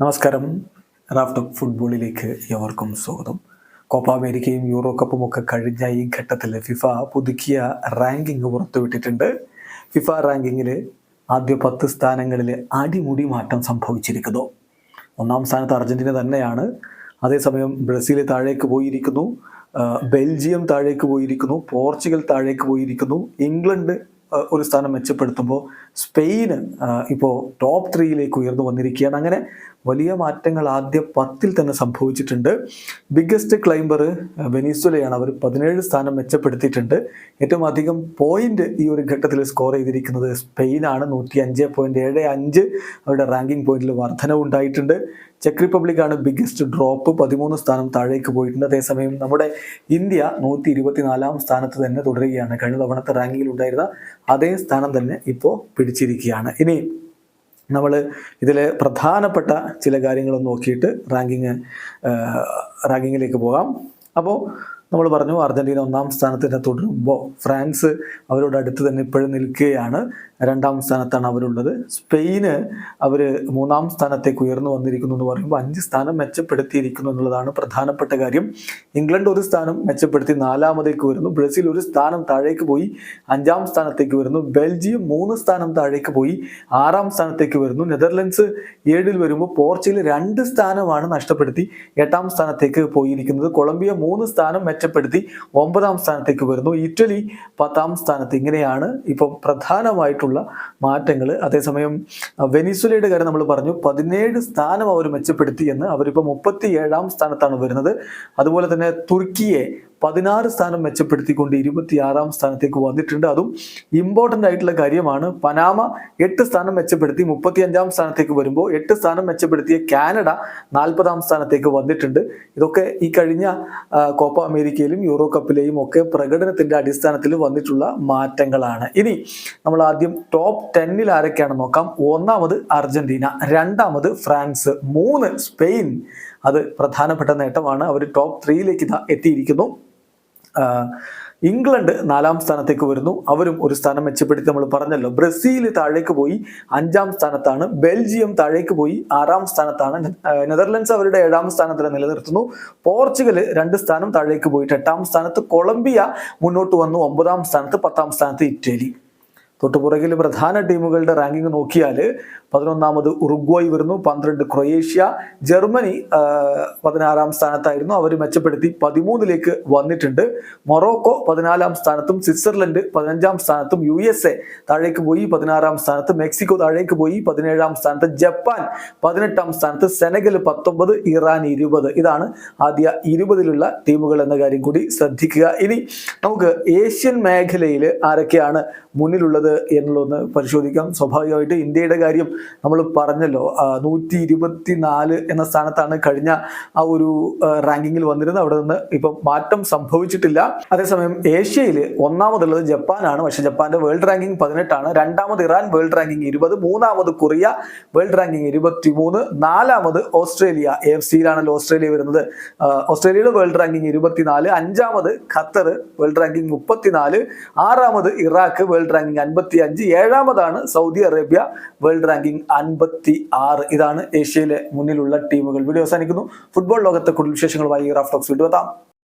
നമസ്കാരം. റാഫ്റ്റ് ഫുട്ബോളിലേക്ക് എവർക്കും സ്വാഗതം. കോപ്പ അമേരിക്കയും യൂറോ കപ്പും ഒക്കെ കഴിഞ്ഞ ഈ ഘട്ടത്തിൽ ഫിഫ പുതുക്കിയ റാങ്കിങ് പുറത്തുവിട്ടിട്ടുണ്ട്. ഫിഫ റാങ്കിങ്ങിൽ ആദ്യ പത്ത് സ്ഥാനങ്ങളിൽ അടിമുടി മാറ്റം സംഭവിച്ചിരിക്കുന്നു. ഒന്നാം സ്ഥാനത്ത് അർജന്റീന തന്നെയാണ്. അതേസമയം ബ്രസീൽ താഴേക്ക് പോയിരിക്കുന്നു. ബെൽജിയം താഴേക്ക് പോയിരിക്കുന്നു. പോർച്ചുഗൽ താഴേക്ക് പോയിരിക്കുന്നു. ഇംഗ്ലണ്ട് ഒരു സ്ഥാനം മെച്ചപ്പെടുത്തുമ്പോൾ സ്പെയിന് ഇപ്പോൾ ടോപ്പ് ത്രീയിലേക്ക് ഉയർന്നു വന്നിരിക്കുകയാണ്. അങ്ങനെ വലിയ മാറ്റങ്ങൾ ആദ്യ പത്തിൽ തന്നെ സംഭവിച്ചിട്ടുണ്ട്. Biggest climber വെനീസ്വലയാണ്. അവർ പതിനേഴ് സ്ഥാനം മെച്ചപ്പെടുത്തിയിട്ടുണ്ട്. ഏറ്റവും അധികം പോയിന്റ് ഈ ഒരു ഘട്ടത്തിൽ സ്കോർ ചെയ്തിരിക്കുന്നത് സ്പെയിനാണ്. നൂറ്റി അഞ്ച് പോയിന്റ് ഏഴ് അഞ്ച് അവരുടെ റാങ്കിംഗ് പോയിന്റിൽ വർധനവ് ഉണ്ടായിട്ടുണ്ട്. ചെക്ക് റിപ്പബ്ലിക് ആണ് ബിഗ്ഗസ്റ്റ് ഡ്രോപ്പ് പതിമൂന്ന് സ്ഥാനം താഴേക്ക് പോയിട്ടുണ്ട്. അതേസമയം നമ്മുടെ ഇന്ത്യ നൂറ്റി ഇരുപത്തിനാലാം സ്ഥാനത്ത് തന്നെ തുടരുകയാണ്. കഴിഞ്ഞ തവണത്തെ റാങ്കിങ്ങിൽ ഉണ്ടായിരുന്ന അതേ സ്ഥാനം തന്നെ ഇപ്പോൾ പിടിച്ചിരിക്കുകയാണ്. ഇനി നമ്മൾ ഇതിലെ പ്രധാനപ്പെട്ട ചില കാര്യങ്ങൾ നോക്കിയിട്ട് റാങ്കിങ് റാങ്കിങ്ങിലേക്ക് പോകാം. അപ്പോൾ നമ്മൾ പറഞ്ഞു അർജന്റീന ഒന്നാം സ്ഥാനത്ത് തന്നെ തുടരുമ്പോൾ ഫ്രാൻസ് അവരോട് അടുത്ത് തന്നെ ഇപ്പോഴും നിൽക്കുകയാണ്. രണ്ടാം സ്ഥാനത്താണ് അവരുള്ളത്. സ്പെയിന് അവർ മൂന്നാം സ്ഥാനത്തേക്ക് ഉയർന്നു വന്നിരിക്കുന്നു എന്ന് പറയുമ്പോൾ അഞ്ച് സ്ഥാനം മെച്ചപ്പെടുത്തിയിരിക്കുന്നു എന്നുള്ളതാണ് പ്രധാനപ്പെട്ട കാര്യം. ഇംഗ്ലണ്ട് ഒരു സ്ഥാനം മെച്ചപ്പെടുത്തി നാലാമതേക്ക് വരുന്നു ബ്രസീൽ ഒരു സ്ഥാനം താഴേക്ക് പോയി അഞ്ചാം സ്ഥാനത്തേക്ക് വരുന്നു ബെൽജിയം മൂന്ന് സ്ഥാനം താഴേക്ക് പോയി ആറാം സ്ഥാനത്തേക്ക് വരുന്നു നെതർലൻഡ്സ് ഏഴിൽ വരുമ്പോൾ പോർച്ചുഗൽ രണ്ട് സ്ഥാനമാണ് നഷ്ടപ്പെടുത്തി എട്ടാം സ്ഥാനത്തേക്ക് പോയിരിക്കുന്നത്. കൊളംബിയ മൂന്ന് സ്ഥാനം മെച്ചപ്പെടുത്തി ഒമ്പതാം സ്ഥാനത്തേക്ക് വരുന്നു. ഇറ്റലി പത്താം സ്ഥാനത്ത്. ഇങ്ങനെയാണ് ഇപ്പോൾ പ്രധാനമായിട്ടുള്ള മാറ്റങ്ങൾ അതേസമയം വെനിസുലയുടെ കാര്യം നമ്മൾ പറഞ്ഞു. പതിനേഴ് സ്ഥാനം അവർ മെച്ചപ്പെടുത്തി എന്ന് അവരിപ്പോൾ മുപ്പത്തി ഏഴാം സ്ഥാനത്താണ് വരുന്നത്. അതുപോലെ തന്നെ തുർക്കിയെ പതിനാറ് സ്ഥാനം മെച്ചപ്പെടുത്തിക്കൊണ്ട് ഇരുപത്തിയാറാം സ്ഥാനത്തേക്ക് വന്നിട്ടുണ്ട്. അതും ഇമ്പോർട്ടന്റ് ആയിട്ടുള്ള കാര്യമാണ്. പനാമ എട്ട് സ്ഥാനം മെച്ചപ്പെടുത്തി മുപ്പത്തി അഞ്ചാം സ്ഥാനത്തേക്ക് വരുമ്പോൾ എട്ട് സ്ഥാനം മെച്ചപ്പെടുത്തിയ കാനഡ നാൽപ്പതാം സ്ഥാനത്തേക്ക് വന്നിട്ടുണ്ട്. ഇതൊക്കെ ഈ കഴിഞ്ഞ കോപ്പ അമേരിക്കയിലും യൂറോ കപ്പിലെയും ഒക്കെ പ്രകടനത്തിന്റെ അടിസ്ഥാനത്തിൽ വന്നിട്ടുള്ള മാറ്റങ്ങളാണ്. ഇനി നമ്മൾ ആദ്യം ടോപ്പ് ടെന്നിൽ ആരൊക്കെയാണെന്ന് നോക്കാം. ഒന്നാമത് അർജന്റീന രണ്ടാമത് ഫ്രാൻസ് മൂന്ന് സ്പെയിൻ. അത് പ്രധാനപ്പെട്ട നേട്ടമാണ്. അവർ ടോപ്പ് ത്രീയിലേക്ക് എത്തിയിരിക്കുന്നു. ഇംഗ്ലണ്ട് നാലാം സ്ഥാനത്തേക്ക് വരുന്നു. അവരും ഒരു സ്ഥാനം മെച്ചപ്പെടുത്തി നമ്മൾ പറഞ്ഞല്ലോ. ബ്രസീൽ താഴേക്ക് പോയി അഞ്ചാം സ്ഥാനത്താണ്. ബെൽജിയം താഴേക്ക് പോയി ആറാം സ്ഥാനത്താണ്. നെതർലൻഡ്സ് അവരുടെ ഏഴാം സ്ഥാനത്തിൽ നിലനിർത്തുന്നു. പോർച്ചുഗൽ രണ്ട് സ്ഥാനം താഴേക്ക് പോയിട്ട് എട്ടാം സ്ഥാനത്ത് കൊളംബിയ മുന്നോട്ട് വന്നു ഒമ്പതാം സ്ഥാനത്ത് പത്താം സ്ഥാനത്ത് ഇറ്റലി. തൊട്ടുപുറകിൽ പ്രധാന ടീമുകളുടെ റാങ്കിങ് നോക്കിയാൽ പതിനൊന്നാമത് ഉറുഗ്വായി വരുന്നു പന്ത്രണ്ട് ക്രൊയേഷ്യ. ജർമ്മനി പതിനാറാം സ്ഥാനത്തായിരുന്നു. അവർ മെച്ചപ്പെടുത്തി പതിമൂന്നിലേക്ക് വന്നിട്ടുണ്ട്. മൊറോക്കോ പതിനാലാം സ്ഥാനത്തും സ്വിറ്റ്സർലൻഡ് പതിനഞ്ചാം സ്ഥാനത്തും യു എസ് എ താഴേക്ക് പോയി പതിനാറാം സ്ഥാനത്ത് മെക്സിക്കോ താഴേക്ക് പോയി പതിനേഴാം സ്ഥാനത്ത് ജപ്പാൻ പതിനെട്ടാം സ്ഥാനത്ത് സെനഗൽ പത്തൊമ്പത് ഇറാൻ ഇരുപത്. ഇതാണ് ആദ്യ ഇരുപതിലുള്ള ടീമുകൾ എന്ന കാര്യം കൂടി ശ്രദ്ധിക്കുക. ഇനി നമുക്ക് ഏഷ്യൻ മേഖലയിൽ ആരൊക്കെയാണ് മുന്നിലുള്ളത്? എന്നുള്ളതൊന്ന് പരിശോധിക്കാം. സ്വാഭാവികമായിട്ട് ഇന്ത്യയുടെ കാര്യം നമ്മൾ പറഞ്ഞല്ലോ നൂറ്റി ഇരുപത്തി നാല് എന്ന സ്ഥാനത്താണ് കഴിഞ്ഞ ആ ഒരു റാങ്കിങ്ങിൽ വന്നിരുന്നത്. അവിടെ നിന്ന് ഇപ്പം മാറ്റം സംഭവിച്ചിട്ടില്ല. അതേസമയം ഏഷ്യയിൽ ഒന്നാമതുള്ളത് ജപ്പാനാണ്. പക്ഷേ ജപ്പാന്റെ വേൾഡ് റാങ്കിങ് പതിനെട്ടാണ്. രണ്ടാമത് ഇറാൻ വേൾഡ് റാങ്കിങ് ഇരുപത്. മൂന്നാമത് കൊറിയ വേൾഡ് റാങ്കിങ് ഇരുപത്തി മൂന്ന് നാലാമത് ഓസ്ട്രേലിയ എ എഫ് സിയിലാണല്ലോ ഓസ്ട്രേലിയ വരുന്നത്. ഓസ്ട്രേലിയയുടെ വേൾഡ് റാങ്കിങ് ഇരുപത്തിനാല്. അഞ്ചാമത് ഖത്തർ വേൾഡ് റാങ്കിങ് മുപ്പത്തിനാല്. ആറാമത് ഇറാഖ് വേൾഡ് റാങ്കിങ് അൻപത്തി അഞ്ച് ഏഴാമതാണ് സൗദി അറേബ്യ വേൾഡ് റാങ്കിങ് അൻപത്തി ആറ് ഇതാണ് ഏഷ്യയിലെ മുന്നിലുള്ള ടീമുകൾ. വീഡിയോ അവസാനിക്കുന്നു. ഫുട്ബോൾ ലോകത്തെ കൂടുതൽ വിശേഷങ്ങളുമായി റാഫ്റ്റോക്സ് വീഡിയോ എത്താം.